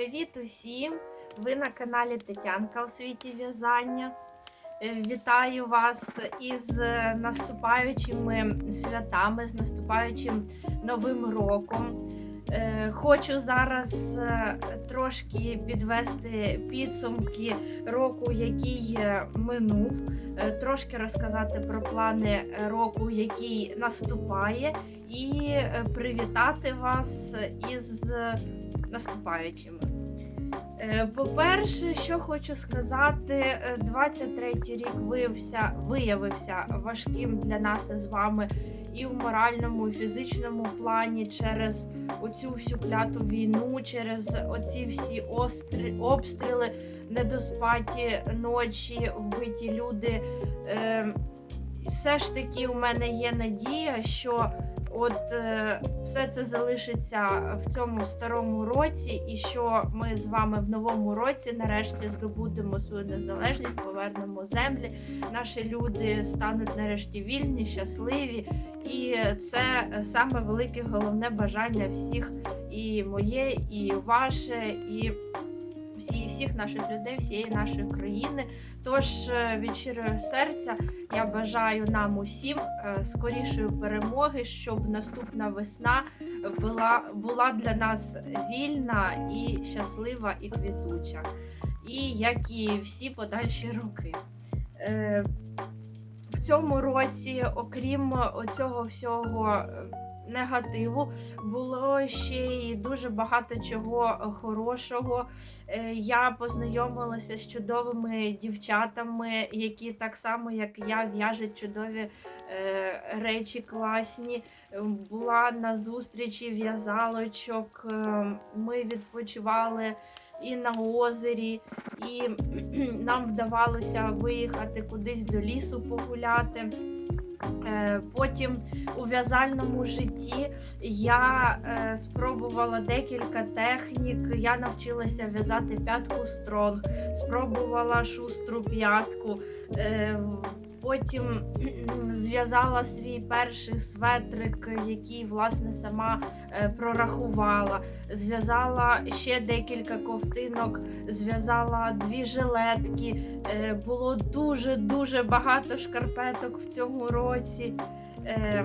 Привіт усім! Ви на каналі Тетянка у світі в'язання. Е, Вітаю вас із е, наступаючими святами, з наступаючим новим роком. Е, Хочу зараз трошки підвести підсумки року, який минув, трошки розказати про плани року, який наступає, і привітати вас із наступаючими. Е, По-перше, що хочу сказати, е, 23-й рік виявився, виявився важким для нас із вами і в моральному, і в фізичному плані через оцю всю кляту війну, через оці всі острі, обстріли, недоспаті ночі, вбиті люди. Е, Все ж таки, у мене є надія, що От е, все це залишиться в цьому старому році, і що ми з вами в новому році нарешті здобудемо свою незалежність, повернемо землі. Наші люди стануть нарешті вільні, щасливі. І це саме велике головне бажання всіх, і моє, і ваше, і всіх наших людей, всієї нашої країни. Тож е, від щирого серця я бажаю нам усім е, скорішої перемоги, щоб наступна весна була, була для нас вільна і щаслива і квітуча. І як і всі подальші роки. Е, В цьому році, окрім оцього всього негативу, було ще й дуже багато чого хорошого. Е, Я познайомилася з чудовими дівчатами, які так само, як я, в'яжуть чудові е, речі класні. Е, Була на зустрічі в'язалочок. е, Ми відпочивали і на озері, і нам вдавалося виїхати кудись до лісу погуляти. Е, Потім у в'язальному житті я е, спробувала декілька технік. Я навчилася в'язати п'ятку стронг, спробувала шустру п'ятку. Е, Потім зв'язала свій перший светрик, який власне сама е, прорахувала. Зв'язала ще декілька ковтинок, зв'язала дві жилетки. Е, Було дуже дуже багато шкарпеток в цьому році. Е,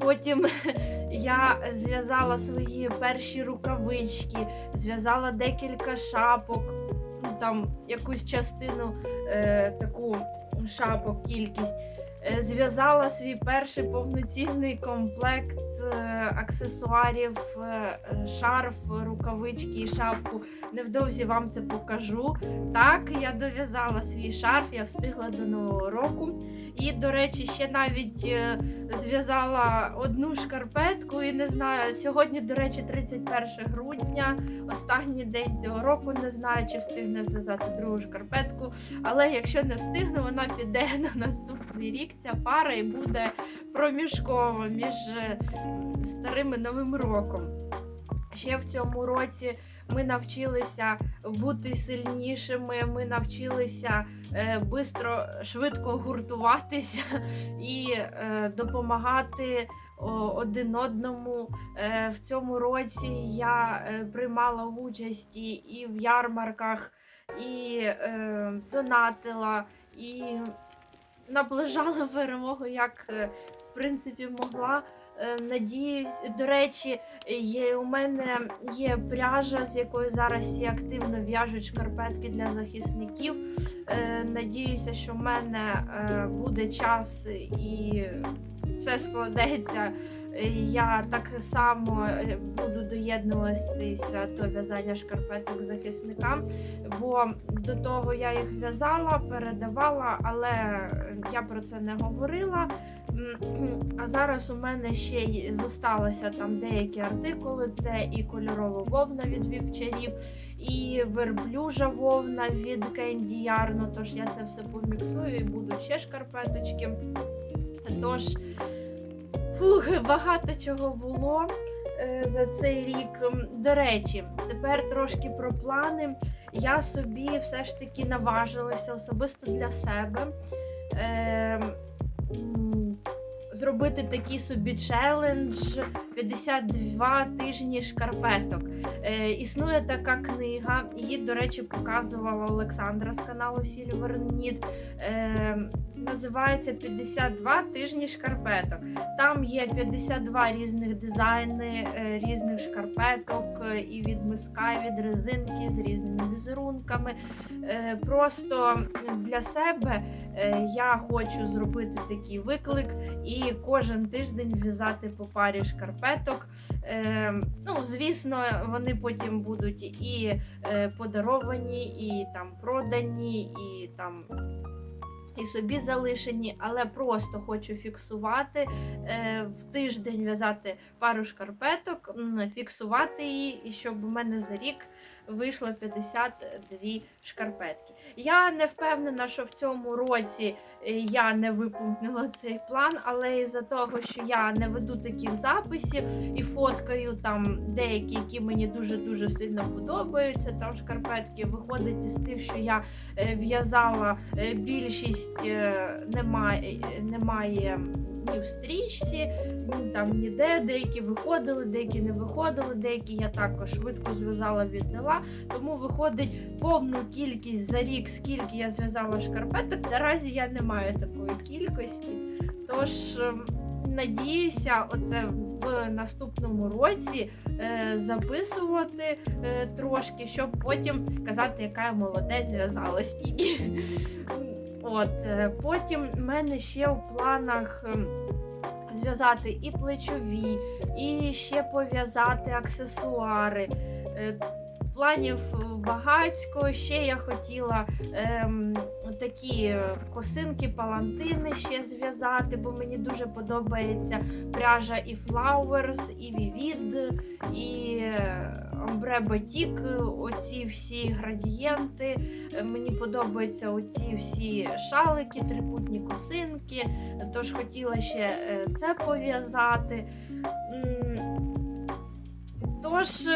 Потім я зв'язала свої перші рукавички, зв'язала декілька шапок, там якусь частину е, таку шапок, кількість. Е, Зв'язала свій перший повноцінний комплект е, аксесуарів, е, шарф, рукавички і шапку. Невдовзі вам це покажу. Так, я дов'язала свій шарф, я встигла до нового року. І, до речі, ще навіть зв'язала одну шкарпетку. І не знаю, сьогодні, до речі, 31 грудня, останній день цього року. Не знаю, чи встигне зв'язати другу шкарпетку. Але якщо не встигну, вона піде на наступний рік. Ця пара і буде проміжкова між е, старим і новим роком. Ще в цьому році ми навчилися бути сильнішими, ми навчилися е, бистро, швидко гуртуватися і е, допомагати один одному. Е, в цьому році я е, приймала участь і, в ярмарках, і донатила, і наближала перемогу, як е, в принципі могла. Е, Надіюсь, до речі, є, у мене є пряжа, з якою зараз я активно в'яжуть шкарпетки для захисників. Е, Надіюся, що в мене буде час і все складеться. Е, Я так само е, буду доєднуватися до в'язання шкарпеток захисникам, бо до того я їх в'язала, передавала, але я про це не говорила. А зараз у мене ще й зосталося там деякі артикули: це і кольорова вовна від вівчарів, і верблюжа вовна від Кенді Ярну. Тож я це все поміксую і будуть ще шкарпеточки. Тож, фух, багато чого було е, за цей рік. До речі, тепер трошки про плани. Я собі все ж таки наважилася особисто для себе. Е, зробити такий собі челендж, 52 тижні шкарпеток. Е, існує така книга, її, до речі, показувала Олександра з каналу Need. Е, називається 52 тижні шкарпеток. Там є 52 різних дизайни, е, різних шкарпеток, е, і від миска, і від резинки з різними візерунками. Е, Просто для себе я хочу зробити такий виклик і кожен тиждень в'язати по парі шкарпеток. Е, Ну, звісно, вони потім будуть і е, подаровані, і там продані, і там. І собі залишені, але просто хочу фіксувати е, в тиждень в'язати пару шкарпеток, фіксувати її, і щоб у мене за рік вийшло 52 шкарпетки. Я не впевнена, що в цьому році е, я не виповнила цей план, але із-за того, що я не веду таких записів і фоткаю там деякі, які мені дуже-дуже сильно подобаються. Там шкарпетки виходить із тих, що я е, в'язала е, більшість немає, немає ні в стрічці, ні там ніде. Деякі виходили, деякі не виходили, деякі я також швидко зв'язала, віддала. Тому виходить повну кількість за рік, скільки я зв'язала шкарпеток. Наразі я не маю такої кількості. Тож ем, надіюся, оце в наступному році е, записувати е, трошки, щоб потім казати, яка я молодець зв'язала стільки. От е, потім в мене ще в планах. ем, Зв'язати і плечові, і ще пов'язати аксесуари. Е, Планів багатько. Ще я хотіла ем, такі е, косинки, палантини ще зв'язати, бо мені дуже подобається пряжа і Flowers, і Vivid, і Ombre Batik, оці всі градієнти. Е, Мені подобаються оці всі шалики, трикутні косинки. Тож хотіла ще е, це пов'язати. Тож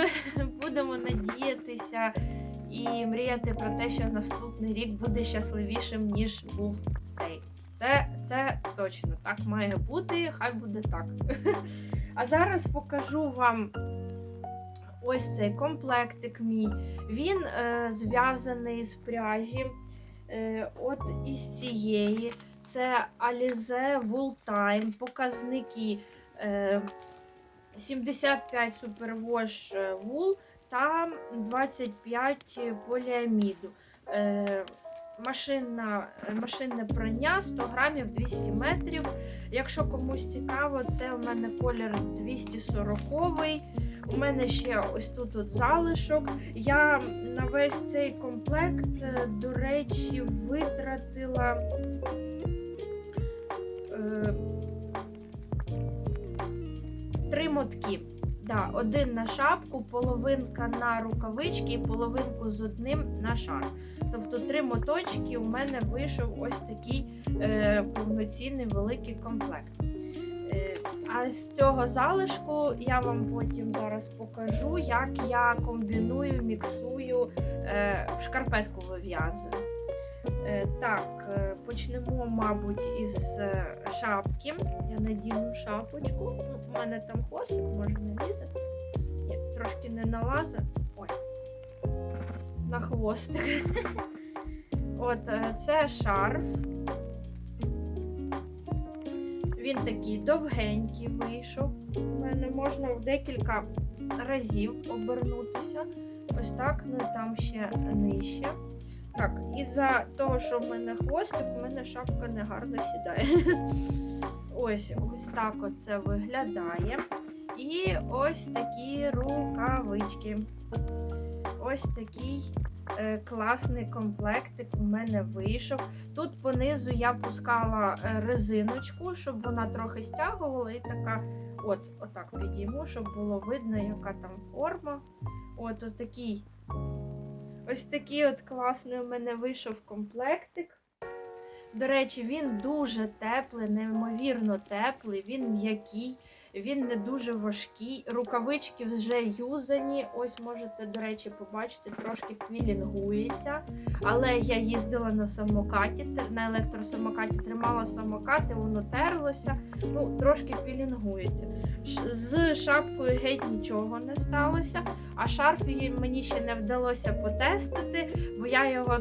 будемо надіятися і мріяти про те, що наступний рік буде щасливішим, ніж був цей. Це, це точно так має бути, хай буде так. А зараз покажу вам ось цей комплектик мій. Він е, зв'язаний з пряжі. Е, от із цієї. Це Alize Wool Time, показники. Е, 75 супервош вул та 25 поліаміду. Е, машинна, машинне прання 100 грамів 200 метрів. Якщо комусь цікаво, це у мене колір 240 У мене ще ось тут от залишок. Я на весь цей комплект, е, до речі, витратила. Е, три мотки. Да, один на шапку, половинка на рукавички і половинку з одним на шар. Тобто три моточки у мене вийшов ось такий е, повноцінний великий комплект. Е, а з цього залишку я вам потім зараз покажу, як я комбіную, міксую, е, в шкарпетку вив'язую. Е, так, е, почнемо, мабуть, із е, шапки. Я надіну шапочку. Ну, у мене там хвостик, може не лізе. Ні, трошки не налазить. Ой. На хвостик. От, е, це шарф. Він такий довгенький вийшов. У мене можна в декілька разів обернутися. Ось так, ну там ще нижче. Так, із-за того, що в мене хвостик, у мене шапка негарно сідає. Ось ось так оце виглядає. І ось такі рукавички. Ось такий е, класний комплектик у мене вийшов. Тут понизу я пускала е, резиночку, щоб вона трохи стягувала, і така, от, отак підійму, щоб було видно, яка там форма. От, от такий Ось такий от класний у мене вийшов комплектик. До речі, він дуже теплий, неймовірно теплий, він м'який. Він не дуже важкий. Рукавички вже юзані. Ось можете, до речі, побачити, трошки пілінгується. Але я їздила на самокаті, на електросамокаті, тримала самокат, і воно терлося. Ну, трошки пілінгується. З шапкою геть нічого не сталося, а шарф мені ще не вдалося потестити, бо я його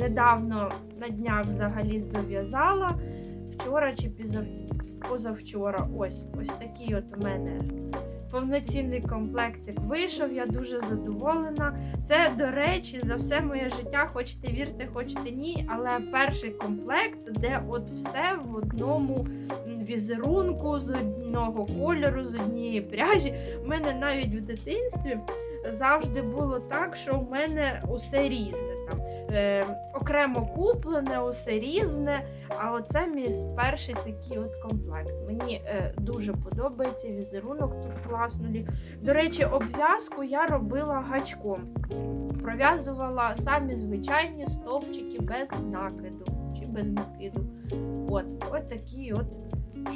недавно на днях взагалі дов'язала. Вчора чи пізав... позавчора. Ось ось такий от у мене повноцінний комплектик вийшов. Я дуже задоволена. Це, до речі, за все моє життя, хочете вірте, хочете ні. Але перший комплект, де от все в одному візерунку, з одного кольору, з однієї пряжі. У мене навіть в дитинстві завжди було так, що в мене усе різне. Е, окремо куплене, усе різне. А оце мій перший такий от комплект. Мені е, дуже подобається візерунок тут класний. До речі, обв'язку я робила гачком. Пров'язувала самі звичайні стовпчики без накиду чи без накиду. От, от такий от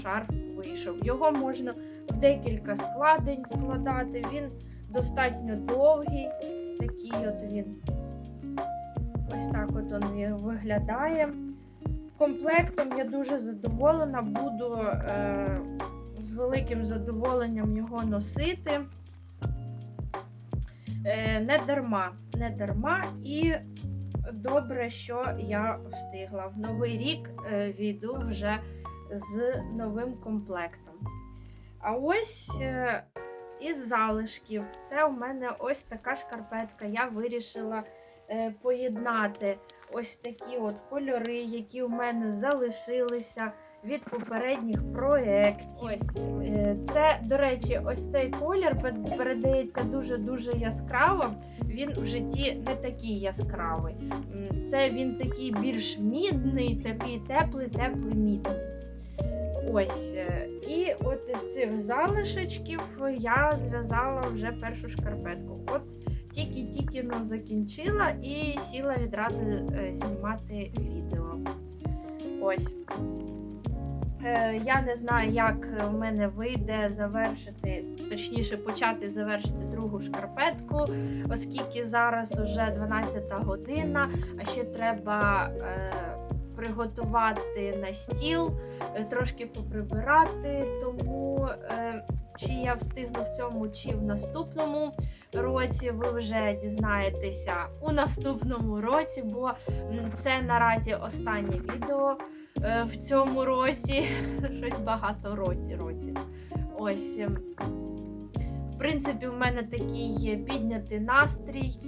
шарф вийшов. Його можна в декілька складень складати. Він достатньо довгий. Такий от він. Ось так от він виглядає. Комплектом я дуже задоволена, буду е, з великим задоволенням його носити. Е, не дарма, не дарма. І добре, що я встигла. В новий рік е, війду вже з новим комплектом. А ось е, із залишків. Це у мене ось така шкарпетка. Я вирішила поєднати ось такі от кольори, які у мене залишилися від попередніх проєктів. Ось е, це, до речі, ось цей колір передається дуже-дуже яскраво. Він в житті не такий яскравий. Це він такий більш мідний, такий теплий, теплий мідний. Ось. е, І от із цих залишечків я зв'язала вже першу шкарпетку. От тільки-тільки ну, закінчила і сіла відразу е, знімати відео. Ось. Е, Я не знаю, як в мене вийде завершити, точніше почати завершити другу шкарпетку, оскільки зараз уже 12 година, а ще треба е, приготувати на стіл, е, трошки поприбирати. Тому е, чи я встигну в цьому, чи в наступному році, ви вже дізнаєтеся у наступному році, бо це наразі останнє відео е, в цьому році. Щось багато році році. Ось. ем, В принципі, у мене такий піднятий настрій.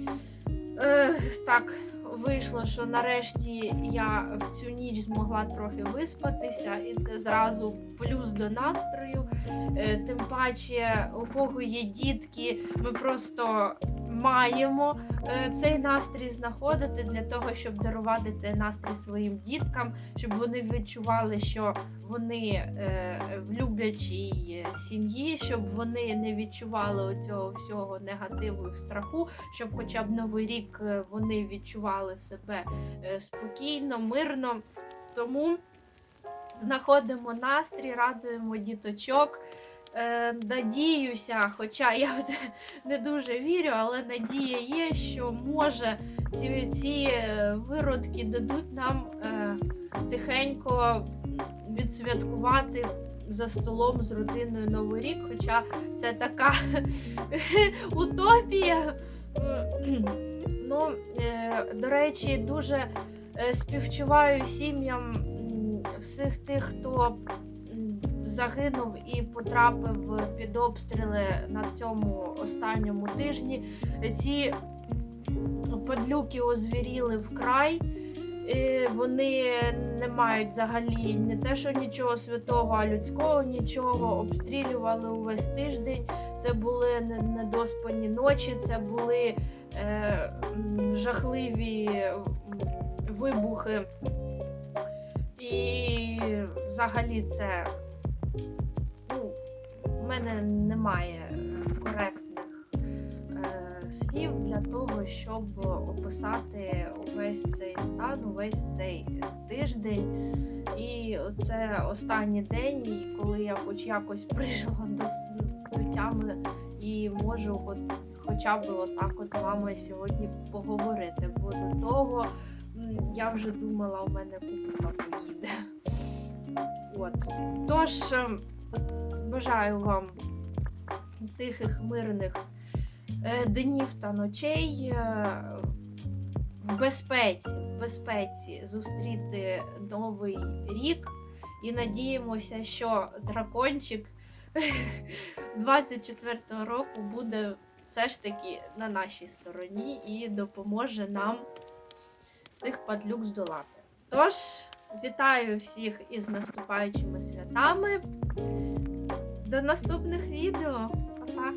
Е, так, вийшло, що нарешті я в цю ніч змогла трохи виспатися, і це зразу плюс до настрою. Е, тим паче, у кого є дітки, ми просто маємо е, цей настрій знаходити для того, щоб дарувати цей настрій своїм діткам, щоб вони відчували, що вони е, в люблячій сім'ї, щоб вони не відчували оцього всього негативу і страху, щоб хоча б новий рік е, вони відчували себе спокійно, мирно. Тому знаходимо настрій, радуємо діточок. Е, надіюся, хоча я не дуже вірю, але надія є, що може ці, ці е, виродки дадуть нам е, тихенько відсвяткувати за столом з родиною Новий рік, хоча це така утопія. Ну, е, до речі, дуже співчуваю сім'ям всіх тих, хто загинув і потрапив під обстріли на цьому останньому тижні. Ці падлюки озвіріли вкрай. І вони не мають взагалі не те, що нічого святого, а людського нічого. Обстрілювали увесь тиждень. Це були недоспані ночі, це були е, жахливі вибухи. І взагалі це в мене немає коректних е, слів для того, щоб описати увесь цей стан, увесь цей тиждень. І це останній день, коли я хоч якось прийшла до, до тями і можу от, хоча б отак от з вами сьогодні поговорити. Бо до того я вже думала, у мене кукуха поїде. От. Тож ем, бажаю вам тихих, мирних е, днів та ночей. е, В безпеці, в безпеці зустріти новий рік і надіємося, що дракончик 24-го року буде все ж таки на нашій стороні і допоможе нам цих падлюк здолати. Тож, вітаю всіх із наступаючими святами. До наступних відео. Па-па!